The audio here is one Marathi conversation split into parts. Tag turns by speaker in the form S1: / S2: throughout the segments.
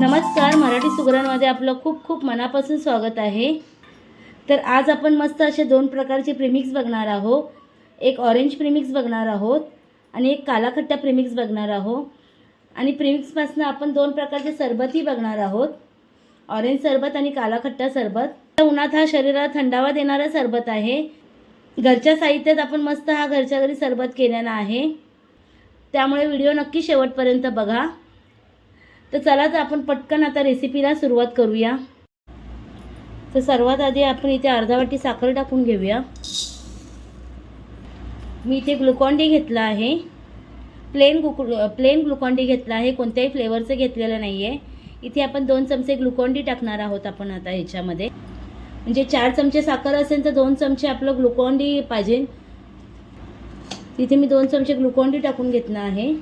S1: नमस्कार मराठी सुगरणमध्ये आपलं खूप खूप मनापासून स्वागत आहे. तर आज आपण मस्त असे दोन प्रकारचे प्रिमिक्स बघणार आहोत. एक ऑरेंज प्रिमिक्स बघणार आहोत आणि एक कालाखट्टा प्रिमिक्स बघणार आहोत. आणि प्रिमिक्सपासून आपण दोन प्रकारचे सरबतही बघणार आहोत. ऑरेंज सरबत आणि कालाखट्टा सरबत. उन्हात हा शरीराला थंडावा देणारा सरबत आहे. घरच्या साहित्यात आपण मस्त हा घरच्या घरी सरबत केलेला आहे. त्यामुळे व्हिडिओ नक्की शेवटपर्यंत बघा. तर चला तर आपण पटकन आता रेसिपीला सुरुवात करूया. तर सर्वात आधी आपण इथे अर्धा वाटी साखर टाकून घेऊया. मी इथे ग्लुकॉन डी घेतला आहे. प्लेन गुक प्लेन ग्लुकॉन डी घेतला आहे. कोणत्याही फ्लेवरचं घेतलेलं नाही आहे इथे आपण दोन चमचे ग्लुकॉन डी टाकणार आहोत आपण आता ह्याच्यामध्ये. म्हणजे चार चमचे साखर असेल तर दोन चमचे आपलं ग्लुकॉन डी पाहिजे. तिथे मी दोन चमचे ग्लुकॉन डी टाकून घेतलं आहे.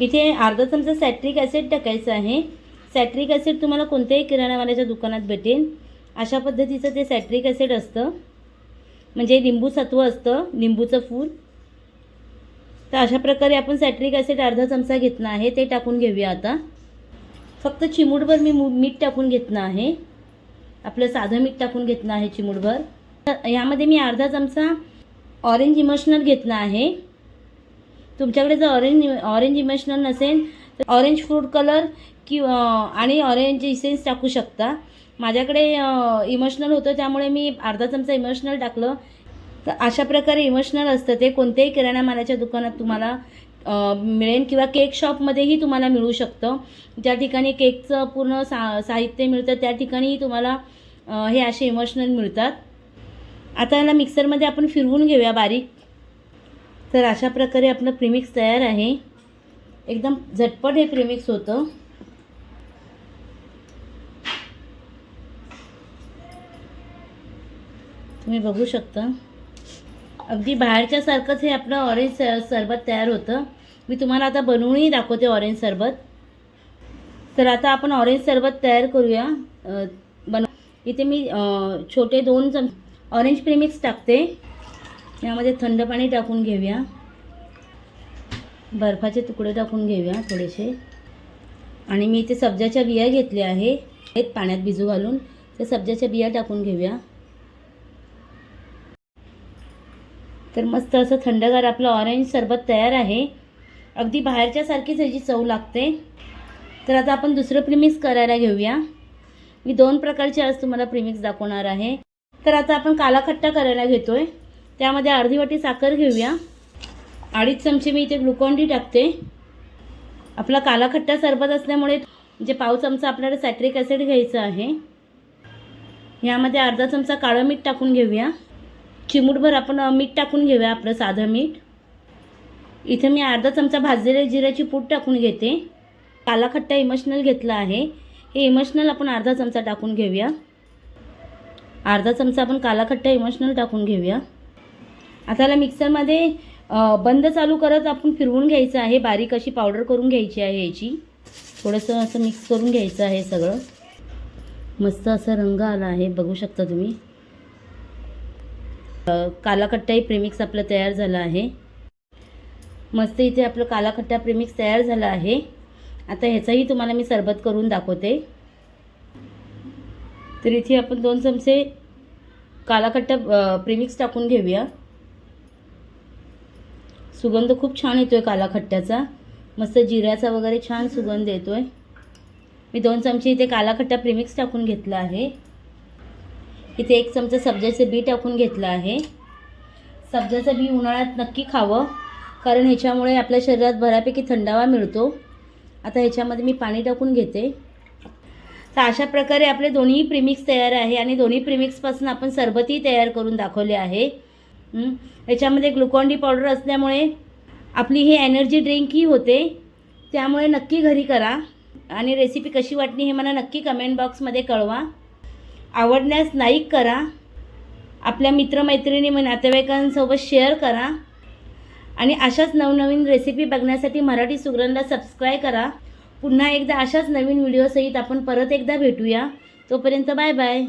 S1: इथे अर्धा चमचा सॅट्रिक ॲसिड टाकायचं आहे. सॅट्रिक ॲसिड तुम्हाला कोणत्याही किराणावाल्याच्या दुकानात भेटेल. अशा पद्धतीचं ते सॅट्रिक ॲसिड असतं. म्हणजे लिंबू सत्व असतं लिंबूचं फूल. तर अशा प्रकारे आपण सॅट्रिक ॲसिड अर्धा चमचा घेतला आहे ते टाकून घेऊया आता. फक्त चिमूटभर मी मू मीठ टाकून घेतलं आहे. आपलं साधं मीठ टाकून घेतलं आहे चिमूटभर. तर यामध्ये मी अर्धा चमचा ऑरेंज इमोशनल घेतला आहे. तुमच्याकडे जर ऑरेंज ऑरेंज इमोशनल नसेल तर ऑरेंज फ्रूट कलर किंवा आणि ऑरेंज इसेन्स टाकू शकता. माझ्याकडे इमोशनल होतं त्यामुळे मी अर्धा चमचा इमोशनल टाकलं. तर अशा प्रकारे इमोशनल असतं ते. कोणत्याही किराणा मालाच्या दुकानात तुम्हाला मिळेल किंवा केक शॉपमध्येही तुम्हाला मिळू शकतं. ज्या ठिकाणी केकचं पूर्ण सा साहित्य मिळतं त्या ठिकाणीही तुम्हाला हे असे इमोशनल मिळतात. आता याला मिक्सरमध्ये आपण फिरवून घेऊया बारीक. तर अशा प्रकारे आपलं प्रिमिक्स तयार आहे. एकदम झटपट हे प्रिमिक्स होतं. तुम्ही बघू शकता. अगदी बाहेरच्यासारखंच हे आपलं ऑरेंज सरबत तयार होतं. मी तुम्हाला आता बनवूनही दाखवते ऑरेंज सरबत. तर आता आपण ऑरेंज सरबत तयार करूया. बन इथे मी छोटे दोन चम ऑरेंज प्रेमिक्स टाकते. यामध्ये थंड पाणी टाकून घेऊया. बर्फाचे तुकडे टाकून घेऊया थोडेसे. आणि मी इथे सब्जाच्या बिया घेतल्या आहे. पाण्यात भिजू घालून. त्या सब्जाच्या बिया टाकून घेऊया. तर मस्त असं थंडगार आपलं ऑरेंज सरबत तयार आहे. अगदी बाहेरच्यासारखीच ह्याची चव लागते. तर आता आपण दुसरं प्रिमिक्स करायला घेऊया. मी दोन प्रकारचे आज तुम्हाला प्रिमिक्स दाखवणार आहे. तर आता आपण काला खट्टा करायला घेतोय. त्यामध्ये अर्धी वाटी साखर घेऊया. अडीच चमचे मी इथे ग्लुकॉन डी टाकते. आपला काला खट्टा सरबत असल्यामुळे म्हणजे पाव चमचा आपल्याला सॅट्रिक ॲसिड घ्यायचं आहे यामध्ये अर्धा चमचा काळं मीठ टाकून घेऊया. चिमूटभर आपण मीठ टाकून घेऊया आपलं साधं मीठ. इथे मी अर्धा चमचा भाजलेल्या जिऱ्याची पूड टाकून घेते. काला खट्टा इमोशनल घेतला आहे. हे इमोशनल आपण अर्धा चमचा टाकून घेऊया. अर्धा चमचा आपण काला खट्टा इमोशनल टाकून घेऊया. आता याला मिक्सरमध्ये बंद चालू करत आपण फिरवून घ्यायचं आहे. बारीक अशी पावडर करून घ्यायची आहे याची. थोडंसं असं मिक्स करून घ्यायचं आहे सगळं. मस्त असा रंग आला आहे. बघू शकता तुम्ही. कालाकट्टाही प्रेमिक्स आपलं तयार झालं आहे. मस्त इथे आपलं कालाखट्टा प्रेमिक्स तयार झालं आहे. आता ह्याचाही तुम्हाला मी सरबत करून दाखवते. तर इथे आपण दोन चमचे कालाखट्टा प्रेमिक्स टाकून घेऊया. सुगंध खूप छान येतो आहे कालाखट्ट्याचा. मस्त जिऱ्याचा वगैरे छान सुगंध येतो आहे मी दोन चमचे इथे कालाखट्टा प्रिमिक्स टाकून घेतला आहे. इथे एक चमचा सब्जाचं बी टाकून घेतलं आहे. सब्जाचं बी उन्हाळ्यात नक्की खावं कारण ह्याच्यामुळे आपल्या शरीरात बऱ्यापैकी थंडावा मिळतो. आता ह्याच्यामध्ये मी पाणी टाकून घेते. तर अशा प्रकारे आपले दोन्ही प्रिमिक्स तयार आहे आणि दोन्ही प्रिमिक्सपासून आपण सरबतही तयार करून दाखवले आहे. याच्यामध्ये ग्लुकॉन डी पावडर असल्यामुळे आपली ही एनर्जी ड्रिंकही होते. त्यामुळे नक्की घरी करा. आणि रेसिपी कशी वाटली हे मला नक्की कमेंट बॉक्समध्ये कळवा. आवडल्यास लाईक करा. आपल्या मित्रमैत्रिणी व नातेवाईकांसोबत शेअर करा. आणि अशाच नवनवीन रेसिपी बघण्यासाठी मराठी सुगरणला सबस्क्राईब करा. पुन्हा एकदा अशाच नवीन व्हिडिओसहित आपण परत एकदा भेटूया. तोपर्यंत बाय बाय